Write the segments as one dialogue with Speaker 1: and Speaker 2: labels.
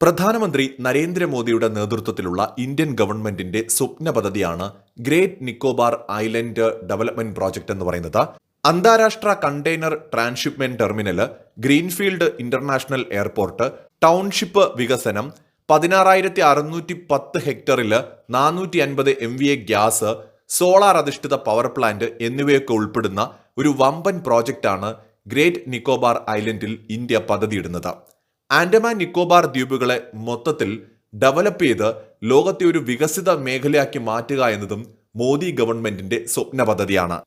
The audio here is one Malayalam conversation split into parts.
Speaker 1: പ്രധാനമന്ത്രി നരേന്ദ്രമോദിയുടെ നേതൃത്വത്തിലുള്ള ഇന്ത്യൻ ഗവൺമെന്റിന്റെ സ്വപ്ന പദ്ധതിയാണ് Great Nicobar Island development project എന്ന് പറയുന്നത്. അന്താരാഷ്ട്ര container transhipment terminal greenfield international airport township വികസനം പതിനാറായിരത്തി അറുന്നൂറ്റി പത്ത് ഹെക്ടറിൽ നാനൂറ്റി അൻപത് M V A gas solar അധിഷ്ഠിത പവർ പ്ലാന്റ് എന്നിവയൊക്കെ ഉൾപ്പെടുന്ന ഒരു വമ്പൻ പ്രോജക്റ്റാണ് ഗ്രേറ്റ് നിക്കോബാർ ഐലൻഡിൽ ഇന്ത്യ പദ്ധതിയിടുന്നത്. ആൻഡമാൻ നിക്കോബാർ ദ്വീപുകളെ മൊത്തത്തിൽ ഡെവലപ്പ് ചെയ്ത് ലോകത്തെ ഒരു വികസിത മേഖലയാക്കി മാറ്റുക എന്നതും മോദി ഗവൺമെന്റിന്റെ സ്വപ്ന പദ്ധതിയാണ്.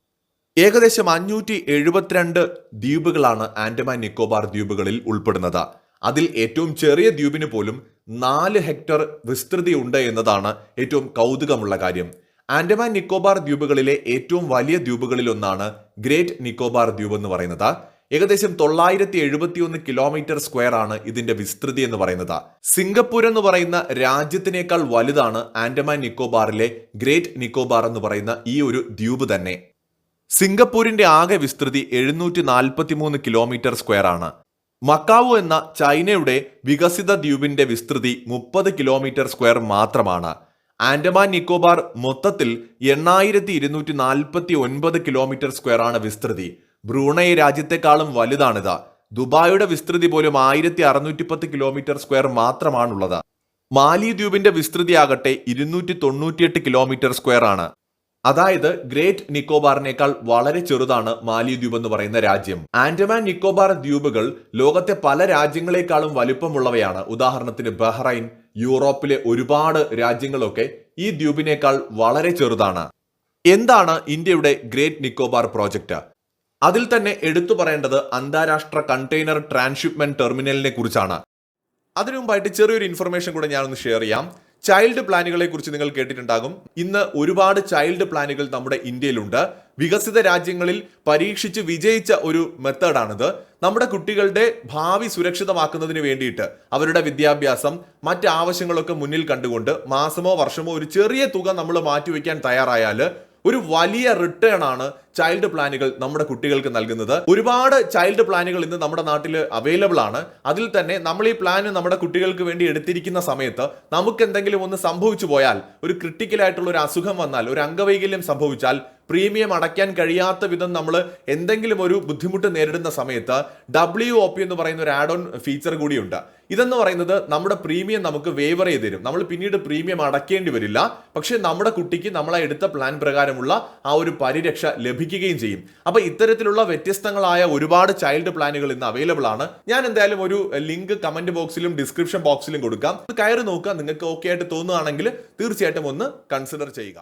Speaker 1: ഏകദേശം അഞ്ഞൂറ്റി എഴുപത്തിരണ്ട് ദ്വീപുകളാണ് ആൻഡമാൻ നിക്കോബാർ ദ്വീപുകളിൽ ഉൾപ്പെടുന്നത്. അതിൽ ഏറ്റവും ചെറിയ ദ്വീപിന് പോലും നാല് ഹെക്ടർ വിസ്തൃതി ഉണ്ട് എന്നതാണ് ഏറ്റവും കൗതുകമുള്ള കാര്യം. ആൻഡമാൻ നിക്കോബാർ ദ്വീപുകളിലെ ഏറ്റവും വലിയ ദ്വീപുകളിൽ ഒന്നാണ് ഗ്രേറ്റ് നിക്കോബാർ ദ്വീപ് എന്ന് പറയുന്നത്. ഏകദേശം തൊള്ളായിരത്തി എഴുപത്തിയൊന്ന് കിലോമീറ്റർ സ്ക്വയർ ആണ് ഇതിന്റെ വിസ്തൃതി എന്ന് പറയുന്നത്. സിംഗപ്പൂർ എന്ന് പറയുന്ന രാജ്യത്തിനേക്കാൾ വലുതാണ് ആൻഡമാൻ നിക്കോബാറിലെ ഗ്രേറ്റ് നിക്കോബാർ എന്ന് പറയുന്ന ഈ ഒരു ദ്വീപ് തന്നെ. സിംഗപ്പൂരിന്റെ ആകെ വിസ്തൃതി എഴുന്നൂറ്റി നാൽപ്പത്തി മൂന്ന് കിലോമീറ്റർ സ്ക്വയർ ആണ്. മക്കാവു എന്ന ചൈനയുടെ വികസിത ദ്വീപിന്റെ വിസ്തൃതി മുപ്പത് കിലോമീറ്റർ സ്ക്വയർ മാത്രമാണ്. ആൻഡമാൻ നിക്കോബാർ മൊത്തത്തിൽ എണ്ണായിരത്തി ഇരുന്നൂറ്റി നാൽപ്പത്തി ഒൻപത് കിലോമീറ്റർ സ്ക്വയർ ആണ് വിസ്തൃതി. ബ്രൂണൈ രാജ്യത്തെക്കാളും വലുതാണിത്. ദുബായുടെ വിസ്തൃതി പോലും ആയിരത്തി അറുന്നൂറ്റി പത്ത് കിലോമീറ്റർ സ്ക്വയർ മാത്രമാണുള്ളത്. മാലി ദ്വീപിന്റെ വിസ്തൃതിയാകട്ടെ ഇരുന്നൂറ്റി തൊണ്ണൂറ്റിയെട്ട് കിലോമീറ്റർ സ്ക്വയർ ആണ്. അതായത് ഗ്രേറ്റ് നിക്കോബാറിനേക്കാൾ വളരെ ചെറുതാണ് മാലിദ്വീപ് എന്ന് പറയുന്ന രാജ്യം. ആൻഡമാൻ നിക്കോബാർ ദ്വീപുകൾ ലോകത്തെ പല രാജ്യങ്ങളെക്കാളും വലിപ്പമുള്ളവയാണ്. ഉദാഹരണത്തിന് ബഹ്റൈൻ യൂറോപ്പിലെ ഒരുപാട് രാജ്യങ്ങളൊക്കെ ഈ ദ്വീപിനേക്കാൾ വളരെ ചെറുതാണ്. എന്താണ് ഇന്ത്യയുടെ ഗ്രേറ്റ് നിക്കോബാർ പ്രോജക്റ്റ്? അതിൽ തന്നെ എടുത്തു പറയേണ്ടത് അന്താരാഷ്ട്ര കണ്ടെയ്നർ ട്രാൻസ്ഷിപ്മെന്റ് ടെർമിനലിനെ കുറിച്ചാണ്. അതിനു മുമ്പായിട്ട് ചെറിയൊരു ഇൻഫർമേഷൻ കൂടെ ഞാനൊന്ന് ഷെയർ ചെയ്യാം. ചൈൽഡ് പ്ലാനുകളെ കുറിച്ച് നിങ്ങൾ കേട്ടിട്ടുണ്ടാകും. ഇന്ന് ഒരുപാട് ചൈൽഡ് പ്ലാനുകൾ നമ്മുടെ ഇന്ത്യയിലുണ്ട്. വികസിത രാജ്യങ്ങളിൽ പരീക്ഷിച്ച് വിജയിച്ച ഒരു മെത്തേഡാണിത് നമ്മുടെ കുട്ടികളുടെ ഭാവി സുരക്ഷിതമാക്കുന്നതിന് വേണ്ടിയിട്ട് അവരുടെ വിദ്യാഭ്യാസം മറ്റ് ആവശ്യങ്ങളൊക്കെ മുന്നിൽ കണ്ടുകൊണ്ട് മാസമോ വർഷമോ ഒരു ചെറിയ തുക നമ്മൾ മാറ്റിവെക്കാൻ തയ്യാറായാൽ ഒരു വലിയ റിട്ടേൺ ആണ് ചൈൽഡ് പ്ലാനുകൾ നമ്മുടെ കുട്ടികൾക്ക് നൽകുന്നത്. ഒരുപാട് ചൈൽഡ് പ്ലാനുകൾ ഇന്ന് നമ്മുടെ നാട്ടിൽ അവൈലബിൾ ആണ്. അതിൽ തന്നെ നമ്മൾ ഈ പ്ലാൻ നമ്മുടെ കുട്ടികൾക്ക് വേണ്ടി എടുത്തിരിക്കുന്ന സമയത്ത് നമുക്ക് എന്തെങ്കിലും ഒന്ന് സംഭവിച്ചു പോയാൽ ഒരു ക്രിട്ടിക്കലായിട്ടുള്ള ഒരു അസുഖം വന്നാൽ ഒരു അംഗവൈകല്യം സംഭവിച്ചാൽ പ്രീമിയം അടയ്ക്കാൻ കഴിയാത്ത വിധം നമ്മൾ എന്തെങ്കിലും ഒരു ബുദ്ധിമുട്ട് നേരിടുന്ന സമയത്ത് ഡബ്ല്യു ഒ പി എന്ന് പറയുന്ന ഒരു ആഡ് ഓൺ ഫീച്ചർ കൂടിയുണ്ട്. ഇതെന്ന് പറയുന്നത് നമ്മുടെ പ്രീമിയം നമുക്ക് വേവർ ചെയ്ത് തരും. നമ്മൾ പിന്നീട് പ്രീമിയം അടയ്ക്കേണ്ടി വരില്ല. പക്ഷേ നമ്മുടെ കുട്ടിക്ക് നമ്മളെ എടുത്ത പ്ലാൻ പ്രകാരമുള്ള ആ ഒരു പരിരക്ഷ ലഭിക്കുകയും ചെയ്യും. അപ്പോൾ ഇത്തരത്തിലുള്ള വ്യത്യസ്തങ്ങളായ ഒരുപാട് ചൈൽഡ് പ്ലാനുകൾ ഇന്ന് അവൈലബിൾ ആണ്. ഞാൻ എന്തായാലും ഒരു ലിങ്ക് കമന്റ് ബോക്സിലും ഡിസ്ക്രിപ്ഷൻ ബോക്സിലും കൊടുക്കാം. കയറി നോക്കുക. നിങ്ങൾക്ക് ഓക്കെ ആയിട്ട് തോന്നുകയാണെങ്കിൽ തീർച്ചയായിട്ടും ഒന്ന് കൺസിഡർ ചെയ്യുക.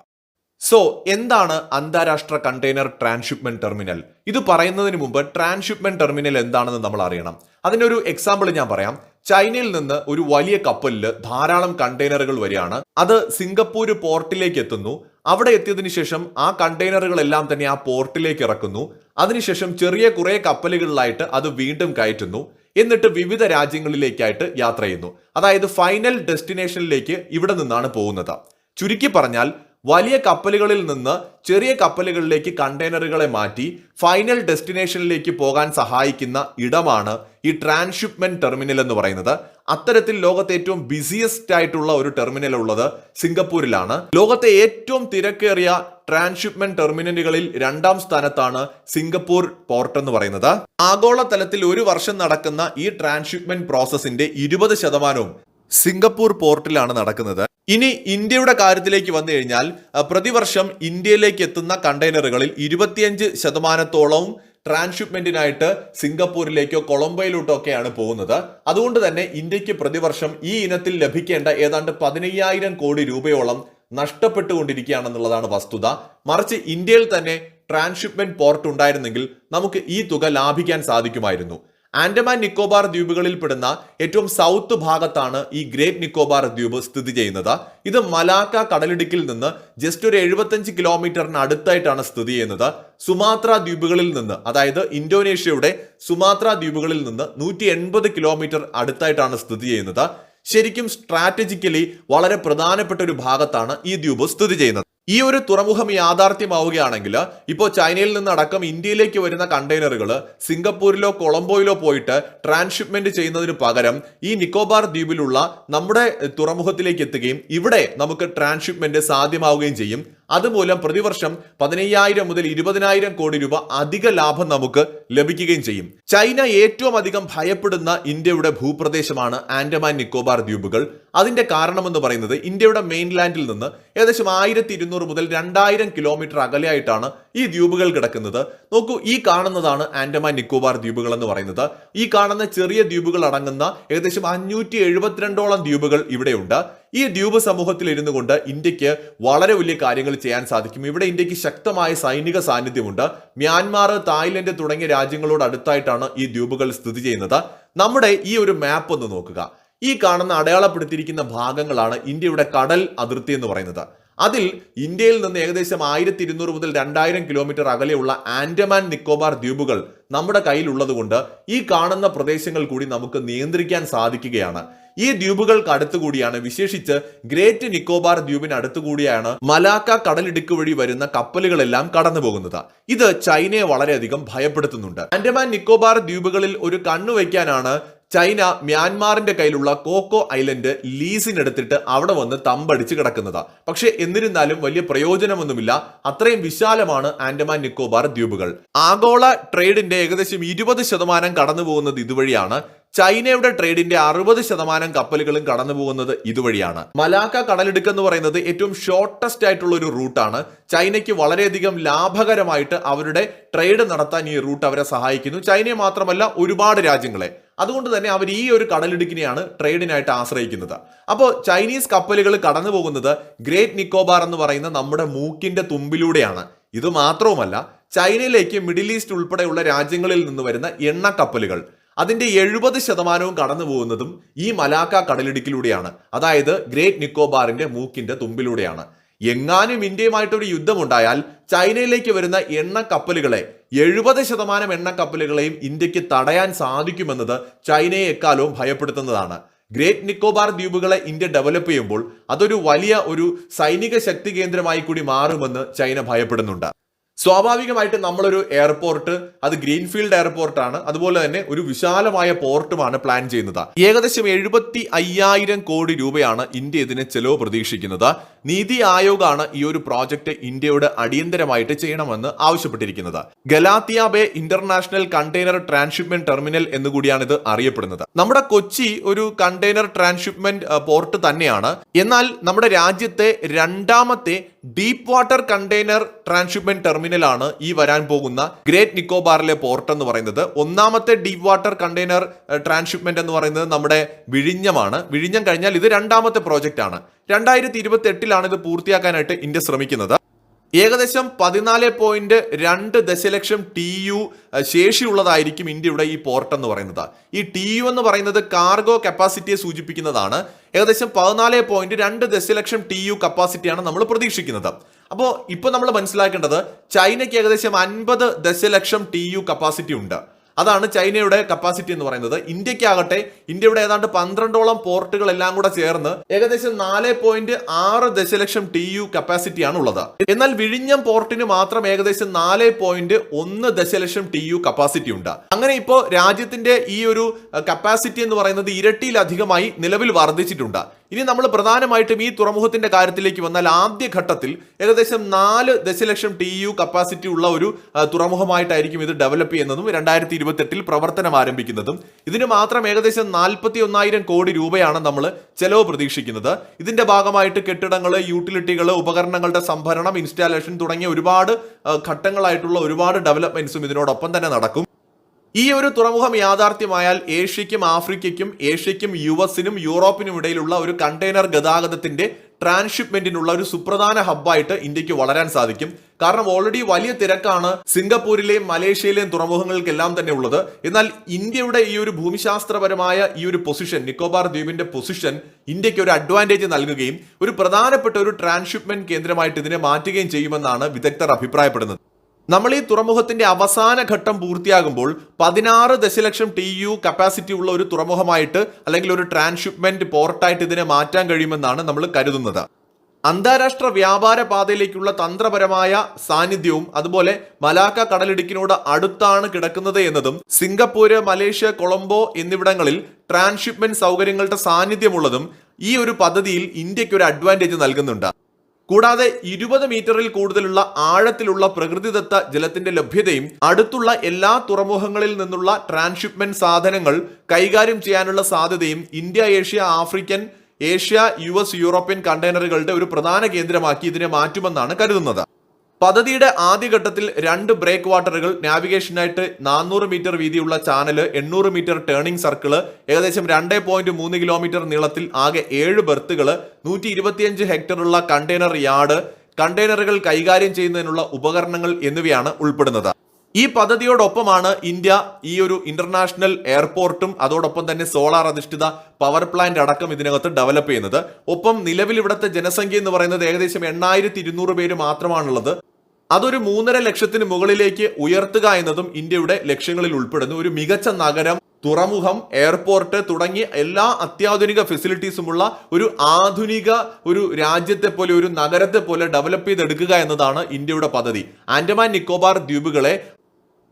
Speaker 1: സോ എന്താണ് അന്താരാഷ്ട്ര കണ്ടെയ്നർ ട്രാൻസ്ഷിപ്മെന്റ് ടെർമിനൽ ഇത് പറയുന്നതിന് മുമ്പ് ട്രാൻസ്ഷിപ്മെന്റ് ടെർമിനൽ എന്താണെന്ന് നമ്മൾ അറിയണം. അതിനൊരു എക്സാമ്പിൾ ഞാൻ പറയാം. ചൈനയിൽ നിന്ന് ഒരു വലിയ കപ്പലിൽ ധാരാളം കണ്ടെയ്നറുകൾ വരികയാണ്. അത് സിംഗപ്പൂർ പോർട്ടിലേക്ക് എത്തുന്നു. അവിടെ എത്തിയതിന് ശേഷം ആ കണ്ടെയ്നറുകളെല്ലാം തന്നെ ആ പോർട്ടിലേക്ക് ഇറക്കുന്നു. അതിനുശേഷം ചെറിയ കുറെ കപ്പലുകളിലായിട്ട് അത് വീണ്ടും കയറ്റുന്നു. എന്നിട്ട് വിവിധ രാജ്യങ്ങളിലേക്കായിട്ട് യാത്ര ചെയ്യുന്നു. അതായത് ഫൈനൽ ഡെസ്റ്റിനേഷനിലേക്ക് ഇവിടെ നിന്നാണ് പോകുന്നത്. ചുരുക്കി പറഞ്ഞാൽ വലിയ കപ്പലുകളിൽ നിന്ന് ചെറിയ കപ്പലുകളിലേക്ക് കണ്ടെയ്നറുകളെ മാറ്റി ഫൈനൽ ഡെസ്റ്റിനേഷനിലേക്ക് പോകാൻ സഹായിക്കുന്ന ഇടമാണ് ഈ ട്രാൻസ്ഷിപ്മെന്റ് ടെർമിനൽ എന്ന് പറയുന്നത്. അത്തരത്തിൽ ലോകത്തെ ഏറ്റവും ബിസിയസ്റ്റ് ആയിട്ടുള്ള ഒരു ടെർമിനൽ ഉള്ളത് സിംഗപ്പൂരിലാണ്. ലോകത്തെ ഏറ്റവും തിരക്കേറിയ ട്രാൻസ്ഷിപ്മെന്റ് ടെർമിനലുകളിൽ രണ്ടാം സ്ഥാനത്താണ് സിംഗപ്പൂർ പോർട്ട് എന്ന് പറയുന്നത്. ആഗോളതലത്തിൽ ഒരു വർഷം നടക്കുന്ന ഈ ട്രാൻസ്ഷിപ്മെന്റ് പ്രോസസ്സിന്റെ ഇരുപത് ശതമാനവും സിംഗപ്പൂർ പോർട്ടിലാണ് നടക്കുന്നത്. ഇനി ഇന്ത്യയുടെ കാര്യത്തിലേക്ക് വന്നു കഴിഞ്ഞാൽ പ്രതിവർഷം ഇന്ത്യയിലേക്ക് എത്തുന്ന കണ്ടെയ്നറുകളിൽ ഇരുപത്തിയഞ്ച് ശതമാനത്തോളവും ട്രാൻസ്ഷിപ്മെന്റിനായിട്ട് സിംഗപ്പൂരിലേക്കോ കൊളംബോയിലോട്ടോ ഒക്കെയാണ് പോകുന്നത്. അതുകൊണ്ട് തന്നെ ഇന്ത്യയ്ക്ക് പ്രതിവർഷം ഈ ഇനത്തിൽ ലഭിക്കേണ്ട ഏതാണ്ട് പതിനയ്യായിരം കോടി രൂപയോളം നഷ്ടപ്പെട്ടുകൊണ്ടിരിക്കുകയാണെന്നുള്ളതാണ് വസ്തുത. മറിച്ച് ഇന്ത്യയിൽ തന്നെ ട്രാൻസ്ഷിപ്മെന്റ് പോർട്ട് ഉണ്ടായിരുന്നെങ്കിൽ നമുക്ക് ഈ തുക ലാഭിക്കാൻ സാധിക്കുമായിരുന്നു. ആൻഡമാൻ നിക്കോബാർ ദ്വീപുകളിൽ പെടുന്ന ഏറ്റവും സൗത്ത് ഭാഗത്താണ് ഈ ഗ്രേറ്റ് നിക്കോബാർ ദ്വീപ് സ്ഥിതി ചെയ്യുന്നത്. ഇത് മലാക്ക കടലിടുക്കിൽ നിന്ന് ജസ്റ്റ് ഒരു എഴുപത്തഞ്ച് കിലോമീറ്ററിന് അടുത്തായിട്ടാണ് സ്ഥിതി ചെയ്യുന്നത്. സുമാത്ര ദ്വീപുകളിൽ നിന്ന് അതായത് ഇന്തോനേഷ്യയുടെ സുമാത്ര ദ്വീപുകളിൽ നിന്ന് നൂറ്റി എൺപത് കിലോമീറ്റർ അടുത്തായിട്ടാണ് സ്ഥിതി ചെയ്യുന്നത്. ശരിക്കും സ്ട്രാറ്റജിക്കലി വളരെ പ്രധാനപ്പെട്ട ഒരു ഭാഗത്താണ് ഈ ദ്വീപ് സ്ഥിതി ചെയ്യുന്നത്. ഈ ഒരു തുറമുഖം യാഥാർത്ഥ്യമാവുകയാണെങ്കിൽ ഇപ്പോൾ ചൈനയിൽ നിന്നടക്കം ഇന്ത്യയിലേക്ക് വരുന്ന കണ്ടെയ്നറുകൾ സിംഗപ്പൂരിലോ കൊളംബോയിലോ പോയിട്ട് ട്രാൻസ്ഷിപ്മെന്റ് ചെയ്യുന്നതിന് പകരം ഈ നിക്കോബാർ ദ്വീപിലുള്ള നമ്മുടെ തുറമുഖത്തിലേക്ക് എത്തുകയും ഇവിടെ നമുക്ക് ട്രാൻസ്ഷിപ്മെന്റ് സാധ്യമാവുകയും ചെയ്യും. അതുമൂലം പ്രതിവർഷം പതിനയ്യായിരം മുതൽ ഇരുപതിനായിരം കോടി രൂപ അധിക ലാഭം നമുക്ക് ലഭിക്കുകയും ചെയ്യും. ചൈന ഏറ്റവും അധികം ഭയപ്പെടുന്ന ഇന്ത്യയുടെ ഭൂപ്രദേശമാണ് ആൻഡമാൻ നിക്കോബാർ ദ്വീപുകൾ. അതിന്റെ കാരണമെന്ന് പറയുന്നത് ഇന്ത്യയുടെ മെയിൻലാൻഡിൽ നിന്ന് ഏകദേശം ആയിരത്തി മുതൽ രണ്ടായിരം കിലോമീറ്റർ അകലെയായിട്ടാണ് ഈ ദ്വീപുകൾ കിടക്കുന്നത്. നോക്കൂ ഈ കാണുന്നതാണ് ആൻഡമാൻ നിക്കോബാർ ദ്വീപുകൾ എന്ന് പറയുന്നത്. ഈ കാണുന്ന ചെറിയ ദ്വീപുകൾ അടങ്ങുന്ന ഏകദേശം അഞ്ഞൂറ്റി എഴുപത്തിരണ്ടോളം ദ്വീപുകൾ ഇവിടെയുണ്ട്. ഈ ദ്വീപ് സമൂഹത്തിൽ ഇരുന്നു കൊണ്ട് ഇന്ത്യയ്ക്ക് വളരെ വലിയ കാര്യങ്ങൾ ചെയ്യാൻ സാധിക്കും. ഇവിടെ ഇന്ത്യയ്ക്ക് ശക്തമായ സൈനിക സാന്നിധ്യമുണ്ട്. മ്യാൻമാർ തായ്ലൻഡ് തുടങ്ങിയ രാജ്യങ്ങളോട് അടുത്തായിട്ടാണ് ഈ ദ്വീപുകൾ സ്ഥിതി ചെയ്യുന്നത്. നമ്മുടെ ഈ ഒരു മാപ്പ് ഒന്ന് നോക്കുക. ഈ കാണുന്ന അടയാളപ്പെടുത്തിയിരിക്കുന്ന ഭാഗങ്ങളാണ് ഇന്ത്യയുടെ കടൽ അതിർത്തി എന്ന് പറയുന്നത്. അതിൽ ഇന്ത്യയിൽ നിന്ന് ഏകദേശം ആയിരത്തി ഇരുന്നൂറ് മുതൽ രണ്ടായിരം കിലോമീറ്റർ അകലെയുള്ള ആൻഡമാൻ നിക്കോബാർ ദ്വീപുകൾ നമ്മുടെ കയ്യിൽ ഉള്ളതുകൊണ്ട് ഈ കാണുന്ന പ്രദേശങ്ങൾ കൂടി നമുക്ക് നിയന്ത്രിക്കാൻ സാധിക്കുകയാണ്. ഈ ദ്വീപുകൾക്ക് അടുത്തുകൂടിയാണ്. വിശേഷിച്ച് ഗ്രേറ്റ് നിക്കോബാർ ദ്വീപിന് അടുത്തുകൂടിയാണ് മലാക്ക കടലിടുക്ക് വഴി വരുന്ന കപ്പലുകളെല്ലാം കടന്നു പോകുന്നത് ഇത് ചൈനയെ വളരെയധികം ഭയപ്പെടുത്തുന്നുണ്ട്. ആൻഡമാൻ നിക്കോബാർ ദ്വീപുകളിൽ ഒരു കണ്ണു വയ്ക്കാനാണ് ചൈന മ്യാൻമാറിന്റെ കയ്യിലുള്ള കോക്കോ ഐലൻഡ് ലീസിനെടുത്തിട്ട് അവിടെ വന്ന് തമ്പടിച്ച് കിടക്കുന്നതാണ് പക്ഷേ എന്നിരുന്നാലും വലിയ പ്രയോജനമൊന്നുമില്ല. അത്രയും വിശാലമാണ് ആൻഡമാൻ നിക്കോബാർ ദ്വീപുകൾ. ആഗോള ട്രേഡിന്റെ ഏകദേശം ഇരുപത് ശതമാനം കടന്നു പോകുന്നത് ഇതുവഴിയാണ്. ചൈനയുടെ ട്രേഡിന്റെ അറുപത് ശതമാനം കപ്പലുകളും കടന്നു പോകുന്നത് ഇതുവഴിയാണ്. മലാക്ക കടലിടുക്ക് എന്ന് പറയുന്നത് ഏറ്റവും ഷോർട്ടസ്റ്റ് ആയിട്ടുള്ള ഒരു റൂട്ടാണ്. ചൈനയ്ക്ക് വളരെയധികം ലാഭകരമായിട്ട് അവരുടെ ട്രേഡ് നടത്താൻ ഈ റൂട്ട് അവരെ സഹായിക്കുന്നു. ചൈനയെ മാത്രമല്ല ഒരുപാട് രാജ്യങ്ങളെ. അതുകൊണ്ട് തന്നെ അവർ ഈ ഒരു കടലിടുക്കിനെയാണ് ട്രേഡിനായിട്ട് ആശ്രയിക്കുന്നത്. അപ്പോൾ ചൈനീസ് കപ്പലുകൾ കടന്നു പോകുന്നത് ഗ്രേറ്റ് നിക്കോബാർ എന്ന് പറയുന്ന നമ്മുടെ മൂക്കിന്റെ തുമ്പിലൂടെയാണ്. ഇത് മാത്രവുമല്ല ചൈനയിലേക്ക് മിഡിൽ ഈസ്റ്റ് ഉൾപ്പെടെയുള്ള രാജ്യങ്ങളിൽ നിന്ന് വരുന്ന എണ്ണ കപ്പലുകൾ അതിന്റെ എഴുപത് ശതമാനവും കടന്നു പോകുന്നതും ഈ മലാക്ക കടലിടുക്കിലൂടെയാണ്. അതായത് ഗ്രേറ്റ് നിക്കോബാറിന്റെ മൂക്കിന്റെ തുമ്പിലൂടെയാണ്. എങ്ങാനും ഇന്ത്യയുമായിട്ടൊരു യുദ്ധമുണ്ടായാൽ ചൈനയിലേക്ക് വരുന്ന എണ്ണ കപ്പലുകളെ എഴുപത് ശതമാനം എണ്ണ കപ്പലുകളെയും ഇന്ത്യയ്ക്ക് തടയാൻ സാധിക്കുമെന്നത് ചൈനയെ എക്കാലവും ഭയപ്പെടുത്തുന്നതാണ്. ഗ്രേറ്റ് നിക്കോബാർ ദ്വീപുകളെ ഇന്ത്യ ഡെവലപ്പ് ചെയ്യുമ്പോൾ അതൊരു വലിയ ഒരു സൈനിക ശക്തി കേന്ദ്രമായി കൂടി മാറുമെന്ന് ചൈന ഭയപ്പെടുന്നുണ്ട്. സ്വാഭാവികമായിട്ട് നമ്മളൊരു എയർപോർട്ട് അത് ഗ്രീൻഫീൽഡ് എയർപോർട്ടാണ് അതുപോലെ തന്നെ ഒരു വിശാലമായ പോർട്ടുമാണ് പ്ലാൻ ചെയ്യുന്നത്. ഏകദേശം എഴുപത്തി അയ്യായിരം കോടി രൂപയാണ് ഇന്ത്യ ഇതിന് ചെലവ് പ്രതീക്ഷിക്കുന്നത്. നീതി ആയോഗാണ് ഈ ഒരു പ്രോജക്റ്റ് ഇന്ത്യയോട് അടിയന്തരമായിട്ട് ചെയ്യണമെന്ന് ആവശ്യപ്പെട്ടിരിക്കുന്നത്. Galathea Bay international container transhipment terminal എന്നുകൂടിയാണ് ഇത് അറിയപ്പെടുന്നത്. നമ്മുടെ കൊച്ചി ഒരു കണ്ടെയ്നർ ട്രാൻസ്ഷിപ്മെന്റ് പോർട്ട് തന്നെയാണ്. എന്നാൽ നമ്മുടെ രാജ്യത്തെ രണ്ടാമത്തെ ഡീപ്പ് വാട്ടർ കണ്ടെയ്നർ ട്രാൻസ്ഷിപ്മെന്റ് ടെർമിനലാണ് ഈ വരാൻ പോകുന്ന ഗ്രേറ്റ് നിക്കോബാറിലെ പോർട്ട് എന്ന് പറയുന്നത്. ഒന്നാമത്തെ ഡീപ്പ് വാട്ടർ കണ്ടെയ്നർ ട്രാൻസ്ഷിപ്മെന്റ് എന്ന് പറയുന്നത് നമ്മുടെ വിഴിഞ്ഞമാണ്. വിഴിഞ്ഞം കഴിഞ്ഞാൽ ഇത് രണ്ടാമത്തെ പ്രോജക്റ്റ് ആണ് രണ്ടായിരത്തി ഇരുപത്തി എട്ടിലാണ് ഇത് പൂർത്തിയാക്കാനായിട്ട് ഇന്ത്യ ശ്രമിക്കുന്നത്. ഏകദേശം പതിനാല് പോയിന്റ് രണ്ട് ദശലക്ഷം ടി യു ശേഷിയുള്ളതായിരിക്കും ഇന്ത്യയുടെ ഈ പോർട്ട് എന്ന് പറയുന്നത്. ഈ ടി യു എന്ന് പറയുന്നത് കാർഗോ കപ്പാസിറ്റിയെ സൂചിപ്പിക്കുന്നതാണ്. ഏകദേശം പതിനാല് പോയിന്റ് രണ്ട് ദശലക്ഷം ടി യു കപ്പാസിറ്റിയാണ് നമ്മൾ പ്രതീക്ഷിക്കുന്നത്. അപ്പോൾ ഇപ്പോൾ നമ്മൾ മനസ്സിലാക്കേണ്ടത് ചൈനയ്ക്ക് ഏകദേശം അൻപത് ദശലക്ഷം ടി യു കപ്പാസിറ്റി ഉണ്ട്. അതാണ് ചൈനയുടെ കപ്പാസിറ്റി എന്ന് പറയുന്നത്. ഇന്ത്യക്കാകട്ടെ ഇന്ത്യയുടെ ഏതാണ്ട് പന്ത്രണ്ടോളം പോർട്ടുകൾ എല്ലാം കൂടെ ചേർന്ന് ഏകദേശം നാല് പോയിന്റ് ആറ് ദശലക്ഷം ടി യു കപ്പാസിറ്റിയാണ് ഉള്ളത്. എന്നാൽ വിഴിഞ്ഞം പോർട്ടിന് മാത്രം ഏകദേശം നാല് പോയിന്റ് ഒന്ന് ദശലക്ഷം ടി യു കപ്പാസിറ്റി ഉണ്ട്. അങ്ങനെ ഇപ്പോൾ രാജ്യത്തിന്റെ ഈ ഒരു കപ്പാസിറ്റി എന്ന് പറയുന്നത് ഇരട്ടിയിലധികമായി നിലവിൽ വർദ്ധിച്ചിട്ടുണ്ട്. ഇനി നമ്മൾ പ്രധാനമായിട്ടും ഈ തുറമുഖത്തിന്റെ കാര്യത്തിലേക്ക് വന്നാൽ ആദ്യ ഘട്ടത്തിൽ ഏകദേശം നാല് ദശലക്ഷം ടി യു കപ്പാസിറ്റി ഉള്ള ഒരു തുറമുഖമായിട്ടായിരിക്കും ഇത് ഡെവലപ്പ് ചെയ്യുന്നതും രണ്ടായിരത്തി ഇരുപത്തെട്ടിൽ പ്രവർത്തനം ആരംഭിക്കുന്നതും. ഇതിന് മാത്രം ഏകദേശം നാൽപ്പത്തി ഒന്നായിരം കോടി രൂപയാണ് നമ്മൾ ചെലവ് പ്രതീക്ഷിക്കുന്നത്. ഇതിന്റെ ഭാഗമായിട്ട് കെട്ടിടങ്ങൾ യൂട്ടിലിറ്റികൾ ഉപകരണങ്ങളുടെ സംഭരണം ഇൻസ്റ്റാലേഷൻ തുടങ്ങിയ ഒരുപാട് ഘട്ടങ്ങളായിട്ടുള്ള ഒരുപാട് ഡെവലപ്മെന്റ്സും ഇതിനോടൊപ്പം തന്നെ നടക്കും. ഈ ഒരു തുറമുഖം യാഥാർത്ഥ്യമായാൽ ഏഷ്യയ്ക്കും ആഫ്രിക്കയ്ക്കും ഏഷ്യയ്ക്കും യു എസിനും യൂറോപ്പിനും ഇടയിലുള്ള ഒരു കണ്ടെയ്നർ ഗതാഗതത്തിന്റെ ട്രാൻസ്ഷിപ്മെന്റിനുള്ള ഒരു സുപ്രധാന ഹബ്ബായിട്ട് ഇന്ത്യയ്ക്ക് വളരാൻ സാധിക്കും. കാരണം ഓൾറെഡി വലിയ തിരക്കാണ് സിംഗപ്പൂരിലെയും മലേഷ്യയിലെയും തുറമുഖങ്ങൾക്കെല്ലാം തന്നെ ഉള്ളത്. എന്നാൽ ഇന്ത്യയുടെ ഈ ഒരു ഭൂമിശാസ്ത്രപരമായ ഈ ഒരു പൊസിഷൻ നിക്കോബാർ ദ്വീപിന്റെ പൊസിഷൻ ഇന്ത്യയ്ക്ക് ഒരു അഡ്വാന്റേജ് നൽകുകയും ഒരു പ്രധാനപ്പെട്ട ഒരു ട്രാൻസ്ഷിപ്മെന്റ് കേന്ദ്രമായിട്ട് ഇതിനെ മാറ്റുകയും ചെയ്യുമെന്നാണ് വിദഗ്ധർ അഭിപ്രായപ്പെടുന്നത്. നമ്മൾ ഈ തുറമുഖത്തിന്റെ അവസാന ഘട്ടം പൂർത്തിയാകുമ്പോൾ പതിനാറ് ദശലക്ഷം ടി യു കപ്പാസിറ്റി ഉള്ള ഒരു തുറമുഖമായിട്ട് അല്ലെങ്കിൽ ഒരു ട്രാൻസ്ഷിപ്മെന്റ് പോർട്ടായിട്ട് ഇതിനെ മാറ്റാൻ കഴിയുമെന്നാണ് നമ്മൾ കരുതുന്നത്. അന്താരാഷ്ട്ര വ്യാപാര പാതയിലേക്കുള്ള തന്ത്രപരമായ സാന്നിധ്യവും അതുപോലെ മലാക്ക കടലിടുക്കിനോട് അടുത്താണ് കിടക്കുന്നത് എന്നതും സിംഗപ്പൂര് മലേഷ്യ കൊളംബോ എന്നിവിടങ്ങളിൽ ട്രാൻസ്ഷിപ്മെന്റ് സൗകര്യങ്ങളുടെ സാന്നിധ്യമുള്ളതും ഈ ഒരു പദ്ധതിയിൽ ഇന്ത്യയ്ക്ക് ഒരു അഡ്വാന്റേജ് നൽകുന്നുണ്ട്. കൂടാതെ ഇരുപത് മീറ്ററിൽ കൂടുതലുള്ള ആഴത്തിലുള്ള പ്രകൃതിദത്ത ജലത്തിന്റെ ലഭ്യതയും അടുത്തുള്ള എല്ലാ തുറമുഖങ്ങളിൽ നിന്നുള്ള ട്രാൻസ്ഷിപ്മെന്റ് സാധനങ്ങൾ കൈകാര്യം ചെയ്യാനുള്ള സാധ്യതയും ഇന്ത്യ ഏഷ്യ ആഫ്രിക്കൻ ഏഷ്യ യു യൂറോപ്യൻ കണ്ടെയ്നറുകളുടെ ഒരു പ്രധാന കേന്ദ്രമാക്കി ഇതിനെ മാറ്റുമെന്നാണ് കരുതുന്നത്. പദ്ധതിയുടെ ആദ്യഘട്ടത്തിൽ രണ്ട് ബ്രേക്ക് വാട്ടറുകൾ നാവിഗേഷനായിട്ട് നാനൂറ് മീറ്റർ വീതിയുള്ള ചാനൽ എണ്ണൂറ് മീറ്റർ ടേണിംഗ് സർക്കിൾ ഏകദേശം രണ്ട് പോയിന്റ് മൂന്ന് കിലോമീറ്റർ നീളത്തിൽ ആകെ ഏഴ് ബെർത്തുകൾ നൂറ്റി ഇരുപത്തിയഞ്ച് ഹെക്ടറുള്ള കണ്ടെയ്നർ യാർഡ് കണ്ടെയ്നറുകൾ കൈകാര്യം ചെയ്യുന്നതിനുള്ള ഉപകരണങ്ങൾ എന്നിവയാണ് ഉൾപ്പെടുന്നത്. ഈ പദ്ധതിയോടൊപ്പമാണ് ഇന്ത്യ ഈ ഒരു ഇന്റർനാഷണൽ എയർപോർട്ടും അതോടൊപ്പം തന്നെ സോളാർ അധിഷ്ഠിത പവർ പ്ലാന്റ് അടക്കം ഇതിനകത്ത് ഡെവലപ്പ് ചെയ്യുന്നത്. ഒപ്പം നിലവിൽ ഇവിടുത്തെ ജനസംഖ്യ എന്ന് പറയുന്നത് ഏകദേശം എണ്ണായിരത്തി ഇരുന്നൂറ് പേര് മാത്രമാണുള്ളത്. അതൊരു മൂന്നര ലക്ഷത്തിന് മുകളിലേക്ക് ഉയർത്തുക എന്നതും ഇന്ത്യയുടെ ലക്ഷ്യങ്ങളിൽ ഉൾപ്പെടുന്നു. ഒരു മികച്ച നഗരം തുറമുഖം എയർപോർട്ട് തുടങ്ങിയ എല്ലാ അത്യാധുനിക ഫെസിലിറ്റീസുമുള്ള ഒരു ആധുനിക ഒരു രാജ്യത്തെ പോലെ ഒരു നഗരത്തെ പോലെ ഡെവലപ്പ് ചെയ്തെടുക്കുക എന്നതാണ് ഇന്ത്യയുടെ പദ്ധതി. ആൻഡമാൻ നിക്കോബാർ ദ്വീപുകളെ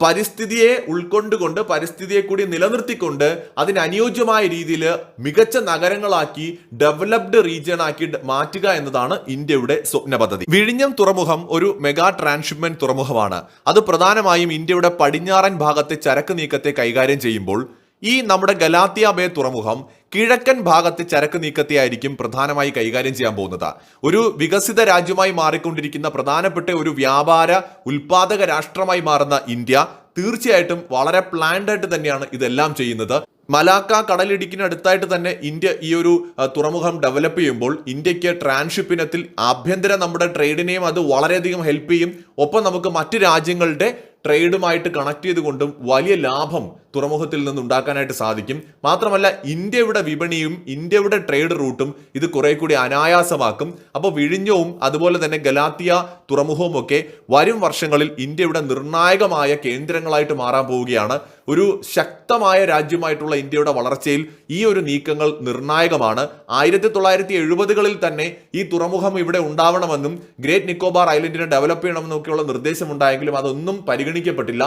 Speaker 1: പരിസ്ഥിതിയെ ഉൾക്കൊണ്ടുകൊണ്ട് പരിസ്ഥിതിയെ കൂടി നിലനിർത്തിക്കൊണ്ട് അതിനനുയോജ്യമായ രീതിയിൽ മികച്ച നഗരങ്ങളാക്കി ഡെവലപ്ഡ് റീജിയൺ ആക്കി മാറ്റുക എന്നതാണ് ഇന്ത്യയുടെ സ്വപ്ന പദ്ധതി. വിഴിഞ്ഞം തുറമുഖം ഒരു മെഗാ ട്രാൻസ്ഷിപ്മെന്റ് തുറമുഖമാണ്. അത് പ്രധാനമായും ഇന്ത്യയുടെ പടിഞ്ഞാറൻ ഭാഗത്തെ ചരക്ക് നീക്കത്തെ കൈകാര്യം ചെയ്യുമ്പോൾ ഈ നമ്മുടെ ഗലാത്തിയ ബേ തുറമുഖം കിഴക്കൻ ഭാഗത്തെ ചരക്ക് നീക്കത്തെയായിരിക്കും പ്രധാനമായി കൈകാര്യം ചെയ്യാൻ പോകുന്നത്. ഒരു വികസിത രാജ്യമായി മാറിക്കൊണ്ടിരിക്കുന്ന പ്രധാനപ്പെട്ട ഒരു വ്യാപാര ഉൽപാദക രാഷ്ട്രമായി മാറുന്ന ഇന്ത്യ തീർച്ചയായിട്ടും വളരെ പ്ലാൻഡായിട്ട് തന്നെയാണ് ഇതെല്ലാം ചെയ്യുന്നത്. മലാക്ക കടലിടുക്കിനടുത്തായിട്ട് തന്നെ ഇന്ത്യ ഈ ഒരു തുറമുഖം ഡെവലപ്പ് ചെയ്യുമ്പോൾ ഇന്ത്യയ്ക്ക് ട്രാൻഷിപ്പിനത്തിൽ ആഭ്യന്തര നമ്മുടെ ട്രേഡിനെയും അത് വളരെയധികം ഹെൽപ്പ് ചെയ്യും. ഒപ്പം നമുക്ക് മറ്റ് രാജ്യങ്ങളുടെ ട്രേഡുമായിട്ട് കണക്ട് ചെയ്തുകൊണ്ടും വലിയ ലാഭം തുറമുഖത്തിൽ നിന്ന് ഉണ്ടാക്കാനായിട്ട് സാധിക്കും. മാത്രമല്ല ഇന്ത്യയുടെ വിപണിയും ഇന്ത്യയുടെ ട്രേഡ് റൂട്ടും ഇത് കുറെ കൂടി അനായാസമാക്കും. അപ്പോൾ വിഴിഞ്ഞവും അതുപോലെ തന്നെ ഗലാത്തിയ തുറമുഖവും ഒക്കെ വരും വർഷങ്ങളിൽ ഇന്ത്യയുടെ നിർണായകമായ കേന്ദ്രങ്ങളായിട്ട് മാറാൻ പോവുകയാണ്. ഒരു ശക്തമായ രാജ്യമായിട്ടുള്ള ഇന്ത്യയുടെ വളർച്ചയിൽ ഈ ഒരു നീക്കങ്ങൾ നിർണായകമാണ്. ആയിരത്തി തൊള്ളായിരത്തി എഴുപതുകളിൽ തന്നെ ഈ തുറമുഖം ഇവിടെ ഉണ്ടാവണമെന്നും ഗ്രേറ്റ് നിക്കോബാർ ഐലൻഡിനെ ഡെവലപ്പ് ചെയ്യണമെന്നും ഒക്കെയുള്ള നിർദ്ദേശമുണ്ടായെങ്കിലും അതൊന്നും പരിഗണിക്കപ്പെട്ടില്ല.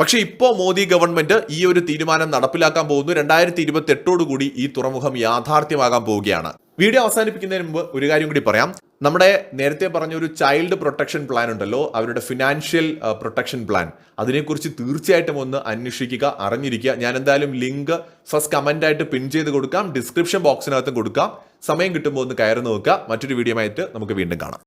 Speaker 1: പക്ഷെ ഇപ്പോൾ മോദി ഗവൺമെന്റ് ഈ ഒരു തീരുമാനം നടപ്പിലാക്കാൻ പോകുന്നു. രണ്ടായിരത്തി ഇരുപത്തി എട്ടോടുകൂടി ഈ തുറമുഖം യാഥാർത്ഥ്യമാകാൻ പോവുകയാണ്. വീഡിയോ അവസാനിപ്പിക്കുന്നതിന് മുമ്പ് ഒരു കാര്യം കൂടി പറയാം. നമ്മുടെ നേരത്തെ പറഞ്ഞ ഒരു ചൈൽഡ് പ്രൊട്ടക്ഷൻ പ്ലാൻ ഉണ്ടല്ലോ. അവരുടെ ഫിനാൻഷ്യൽ പ്രൊട്ടക്ഷൻ പ്ലാൻ. അതിനെക്കുറിച്ച് തീർച്ചയായിട്ടും ഒന്ന് അന്വേഷിക്കുക അറിഞ്ഞിരിക്കുക. ഞാൻ എന്തായാലും ലിങ്ക് ഫസ്റ്റ് കമന്റ് ആയിട്ട് പിൻ ചെയ്ത് കൊടുക്കാം. ഡിസ്ക്രിപ്ഷൻ ബോക്സിനകത്തും കൊടുക്കാം. സമയം കിട്ടുമ്പോൾ ഒന്ന് കയറി നോക്കുക. മറ്റൊരു വീഡിയോ ആയിട്ട് നമുക്ക് വീണ്ടും കാണാം.